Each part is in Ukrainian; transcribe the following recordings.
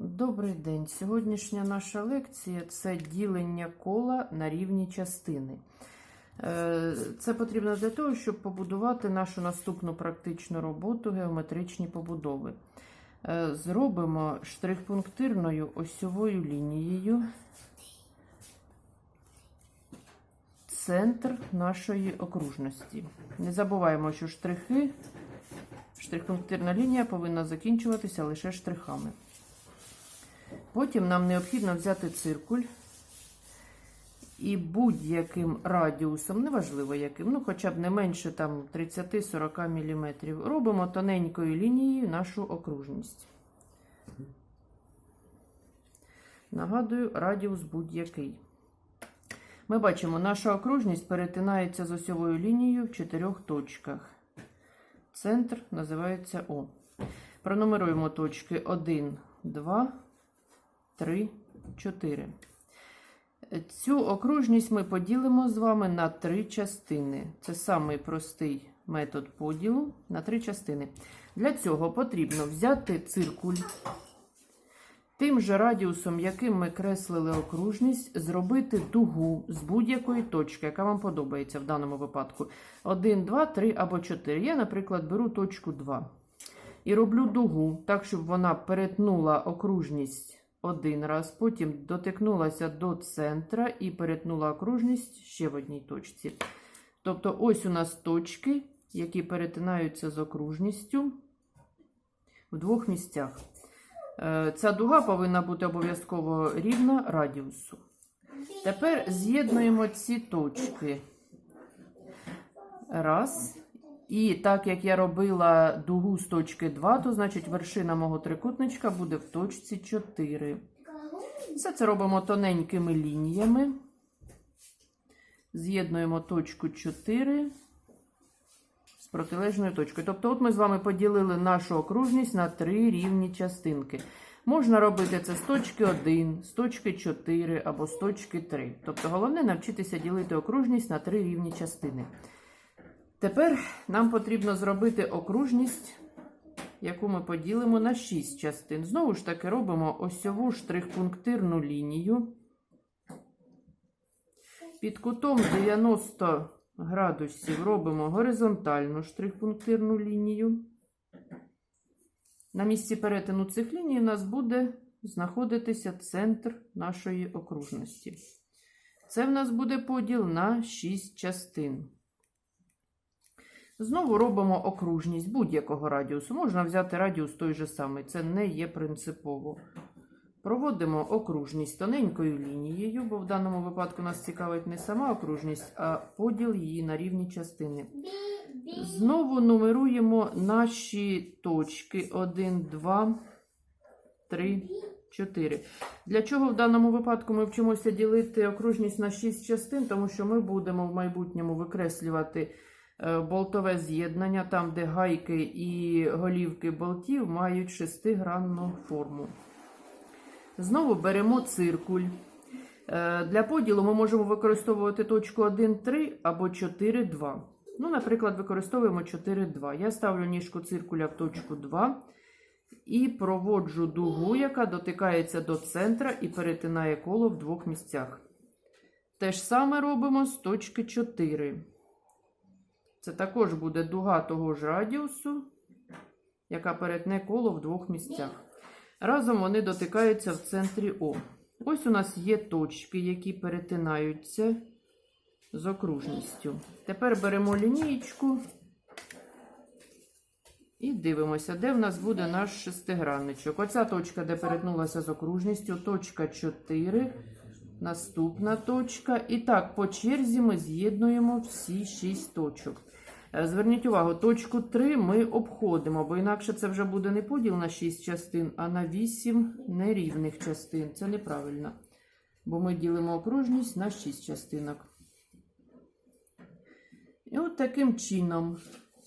Добрий день. Сьогоднішня наша лекція це ділення кола на рівні частини. Е, Це потрібно для того, щоб побудувати нашу наступну практичну роботу геометричні побудови. Е, Зробимо штрих-пунктирною осьовою лінією центр нашої окружності. Не забуваємо, що штрихи, штрих-пунктирна лінія повинна закінчуватися лише штрихами. Потім нам необхідно взяти циркуль і будь-яким радіусом, неважливо яким, ну хоча б не менше 30-40 мм, робимо тоненькою лінією нашу окружність. Нагадую, радіус будь-який. Ми бачимо, наша окружність перетинається з осьовою лінією в чотирьох точках. Центр називається О. Пронумеруємо точки 1, 2, 3, 4. Цю окружність ми поділимо з вами на три частини. Це самий простий метод поділу на три частини. Для цього потрібно взяти циркуль, тим же радіусом, яким ми креслили окружність, зробити дугу з будь-якої точки, яка вам подобається в даному випадку. 1, 2, 3 або 4. Я, наприклад, беру точку 2. І роблю дугу так, щоб вона перетнула окружність один раз, потім дотикнулася до центра і перетнула окружність ще в одній точці. Тобто, ось у нас точки, які перетинаються з окружністю в двох місцях. Е, Ця дуга повинна бути обов'язково рівна радіусу. Тепер з'єднуємо ці точки. Раз. І так як я робила дугу з точки 2, то значить вершина мого трикутничка буде в точці 4. Все це робимо тоненькими лініями. З'єднуємо точку 4 з протилежною точкою. Тобто, от ми з вами поділили нашу окружність на три рівні частинки. Можна робити це з точки 1, з точки 4 або з точки 3. Тобто, головне навчитися ділити окружність на три рівні частини. Тепер нам потрібно зробити окружність, яку ми поділимо на 6 частин. Знову ж таки, робимо осьову штрих-пунктирну лінію. Під кутом 90 градусів робимо горизонтальну штрих-пунктирну лінію. На місці перетину цих ліній у нас буде знаходитися центр нашої окружності. Це в нас буде поділ на 6 частин. Знову робимо окружність будь-якого радіусу. Можна взяти радіус той же самий, це не є принципово. Проводимо окружність тоненькою лінією, бо в даному випадку нас цікавить не сама окружність, а поділ її на рівні частини. Знову нумеруємо наші точки 1, 2, 3, 4. Для чого в даному випадку ми вчимося ділити окружність на 6 частин, тому що ми будемо в майбутньому викреслювати болтове з'єднання, там, де гайки і голівки болтів мають шестигранну форму. Знову беремо циркуль. Е, Для поділу ми можемо використовувати точку 1, 3 або 4, 2. Ну, наприклад, використовуємо 4, 2. Я ставлю ніжку циркуля в точку 2 і проводжу дугу, яка дотикається до центра і перетинає коло в двох місцях. Те ж саме робимо з точки 4. Це також буде дуга того ж радіусу, яка перетне коло в двох місцях. Разом вони дотикаються в центрі О. Ось у нас є точки, які перетинаються з окружністю. Тепер беремо лінієчку і дивимося, де в нас буде наш шестигранничок. Оця точка, де перетнулася з окружністю, точка 4, наступна точка. І так, по черзі ми з'єднуємо всі 6 точок. Е, Зверніть увагу, точку 3 ми обходимо, бо інакше це вже буде не поділ на 6 частин, а на 8 нерівних частин. Це неправильно. Бо ми ділимо окружність на 6 частинок. І от таким чином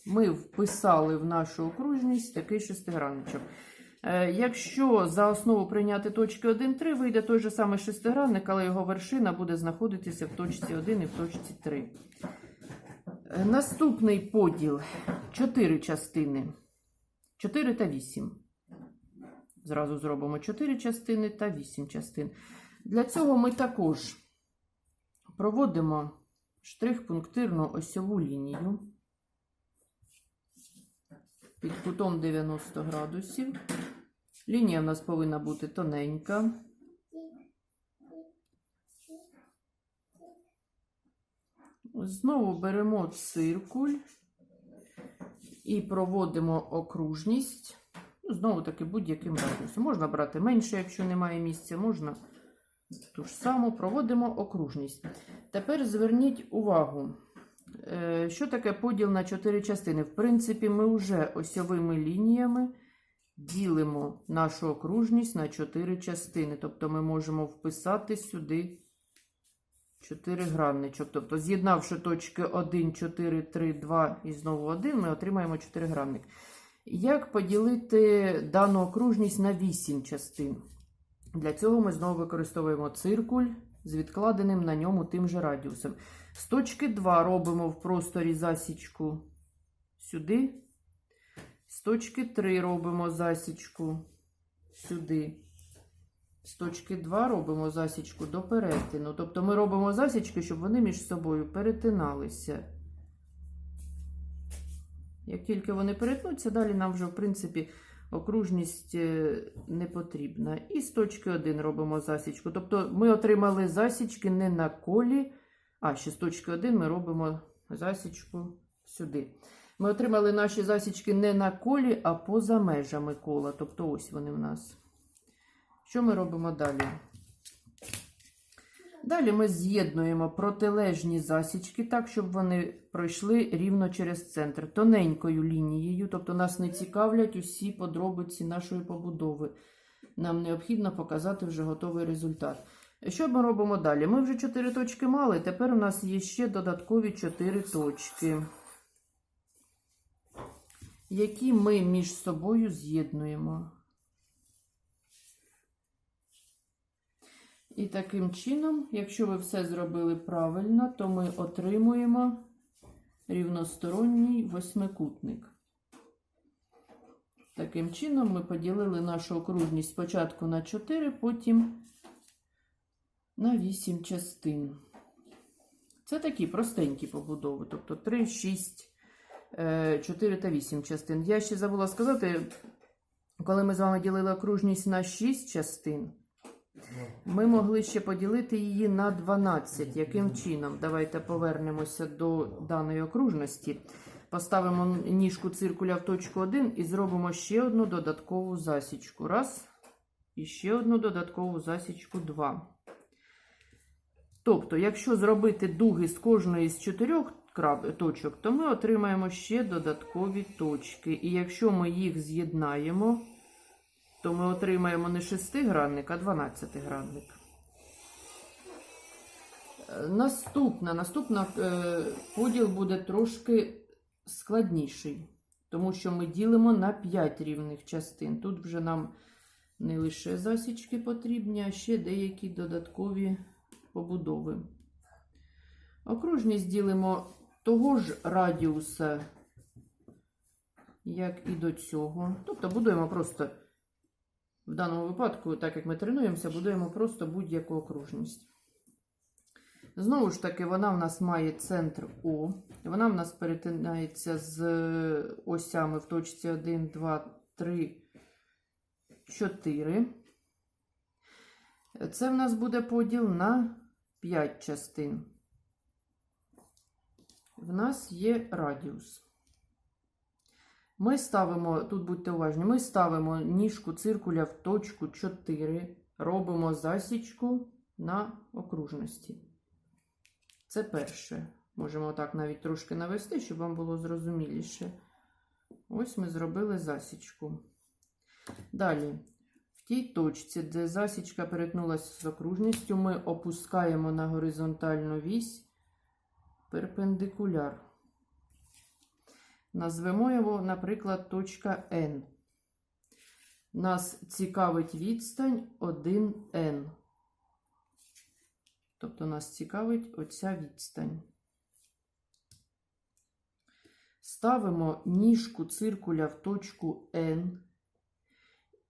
ми вписали в нашу окружність такий шестигранничок. Е, Якщо за основу прийняти точки 1, 3, вийде той же самий шестигранник, але його вершина буде знаходитися в точці 1 і в точці 3. Е, Наступний поділ 4 частини. 4 та 8. Зразу зробимо 4 частини та 8 частин. Для цього ми також проводимо штрих-пунктирну осьову лінію під кутом 90 градусів. Лінія в нас повинна бути тоненька. Знову беремо циркуль і проводимо окружність. Ну, знову таки будь-яким радіусом. Можна брати менше, якщо немає місця, можна ту ж саму проводимо окружність. Тепер зверніть увагу, е, що таке поділ на чотири частини. В принципі, ми вже осьовими лініями ділимо нашу окружність на чотири частини. Тобто ми можемо вписати сюди чотиригранничок. Тобто, з'єднавши точки 1, 4, 3, 2 і знову 1, ми отримаємо чотиригранник. Як поділити дану окружність на 8 частин? Для цього ми знову використовуємо циркуль з відкладеним на ньому тим же радіусом. З точки 2 робимо в просторі засічку сюди. З точки 3 робимо засічку сюди. З точки 2 робимо засічку до перетину. Тобто ми робимо засічки, щоб вони між собою перетиналися. Як тільки вони перетнуться, далі нам вже, в принципі, окружність е, не потрібна. І з точки 1 робимо засічку. Тобто ми отримали засічки не на колі, а ще з точки 1 ми робимо засічку сюди. Ми отримали наші засічки не на колі, а поза межами кола. Тобто ось вони в нас. Що ми робимо далі? Далі ми з'єднуємо протилежні засічки так, щоб вони пройшли рівно через центр, тоненькою лінією, тобто нас не цікавлять усі подробиці нашої побудови. Нам необхідно показати вже готовий результат. Що ми робимо далі? Ми вже 4 точки мали, тепер у нас є ще додаткові 4 точки, які ми між собою з'єднуємо. І таким чином, якщо ви все зробили правильно, то ми отримуємо рівносторонній восьмикутник. Таким чином, ми поділили нашу окружність спочатку на 4, потім на 8 частин. Це такі простенькі побудови, тобто 3, 6, 4 та 8 частин. Я ще забула сказати, коли ми з вами ділили окружність на 6 частин. Ми могли ще поділити її на 12. Яким чином? Давайте повернемося до даної окружності. Поставимо ніжку циркуля в точку 1 і зробимо ще одну додаткову засічку. Раз. І ще одну додаткову засічку 2. Тобто, якщо зробити дуги з кожної з чотирьох точок, то ми отримаємо ще додаткові точки. І якщо ми їх з'єднаємо, то ми отримаємо не шестигранник, а 12-гранник. Е, Наступна, наступна е, поділ буде трошки складніший, тому що ми ділимо на 5 рівних частин. Тут вже нам не лише засічки потрібні, а ще деякі додаткові побудови. Окружність ділимо того ж радіуса, як і до цього. Тобто будуємо просто. В даному випадку, так як ми тренуємося, будуємо просто будь-яку окружність. Знову ж таки, вона в нас має центр О. Вона в нас перетинається з осями в точці 1, 2, 3, 4. Це в нас буде поділ на 5 частин. В нас є радіус. Ми ставимо, тут будьте уважні, ми ставимо ніжку циркуля в точку 4, робимо засічку на окружності. Це перше. Можемо так навіть трошки навести, щоб вам було зрозуміліше. Ось ми зробили засічку. Далі, в тій точці, де засічка перетнулася з окружністю, ми опускаємо на горизонтальну вісь перпендикуляр. Назвемо його, наприклад, точка N. Нас цікавить відстань 1N. Тобто нас цікавить оця відстань. Ставимо ніжку циркуля в точку N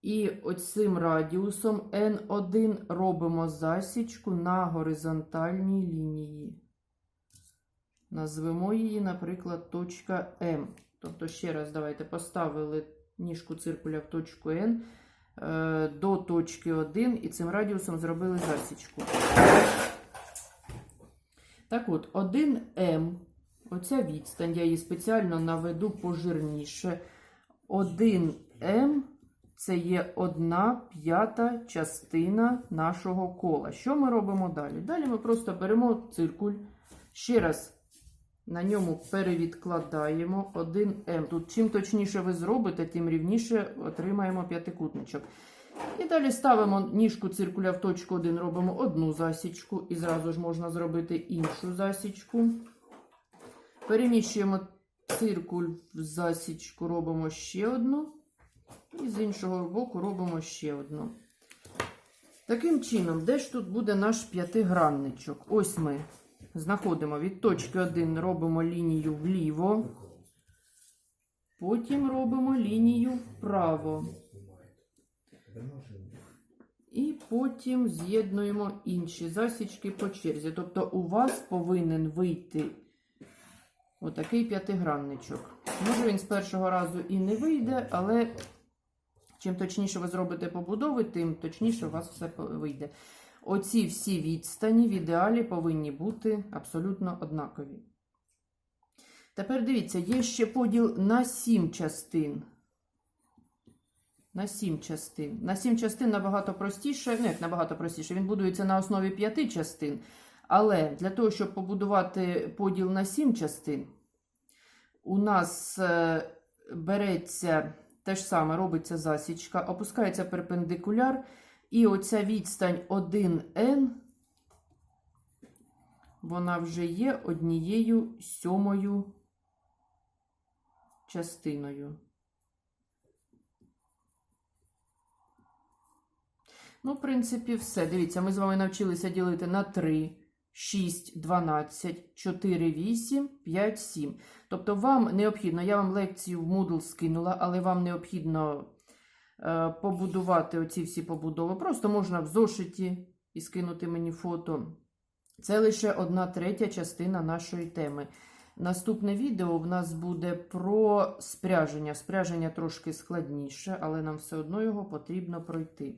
І оцим радіусом N1 робимо засічку на горизонтальній лінії. Назвемо її, наприклад, точка М. Тобто, ще раз, давайте поставили ніжку циркуля в точку N е, до точки 1 і цим радіусом зробили засічку. Так от, 1М, оця відстань, я її спеціально наведу пожирніше. 1М це є одна п'ята частина нашого кола. Що ми робимо далі? Далі ми просто беремо циркуль, ще раз на ньому перевідкладаємо 1М. Тут чим точніше ви зробите, тим рівніше отримаємо п'ятикутничок. І далі ставимо ніжку циркуля в точку 1, робимо одну засічку, і зразу ж можна зробити іншу засічку. Переміщуємо циркуль в засічку, робимо ще одну. І з іншого боку робимо ще одну. Таким чином, де ж тут буде наш п'ятигранничок? Ось ми знаходимо від точки 1, робимо лінію вліво, потім робимо лінію вправо. І потім з'єднуємо інші засічки по черзі. Тобто у вас повинен вийти отакий п'ятигранничок. Може він з першого разу і не вийде, але чим точніше ви зробите побудови, тим точніше у вас все вийде. Оці всі відстані в ідеалі повинні бути абсолютно однакові. Тепер дивіться, є ще поділ на 7 частин. На 7 частин. На 7 частин набагато простіше, ну як набагато простіше, він будується на основі 5 частин. Але для того, щоб побудувати поділ на 7 частин, у нас е, береться те ж саме, робиться засічка, опускається перпендикуляр, і оця відстань 1n, вона вже є однією сьомою частиною. Ну, в принципі, все. Дивіться, ми з вами навчилися ділити на 3, 6, 12, 4, 8, 5, 7. Тобто вам необхідно, я вам лекцію в Moodle скинула, але вам необхідно побудувати оці всі побудови. Просто можна в зошиті і скинути мені фото. Це лише одна третя частина нашої теми. Наступне відео в нас буде про спряження. Спряження трошки складніше, але нам все одно його потрібно пройти.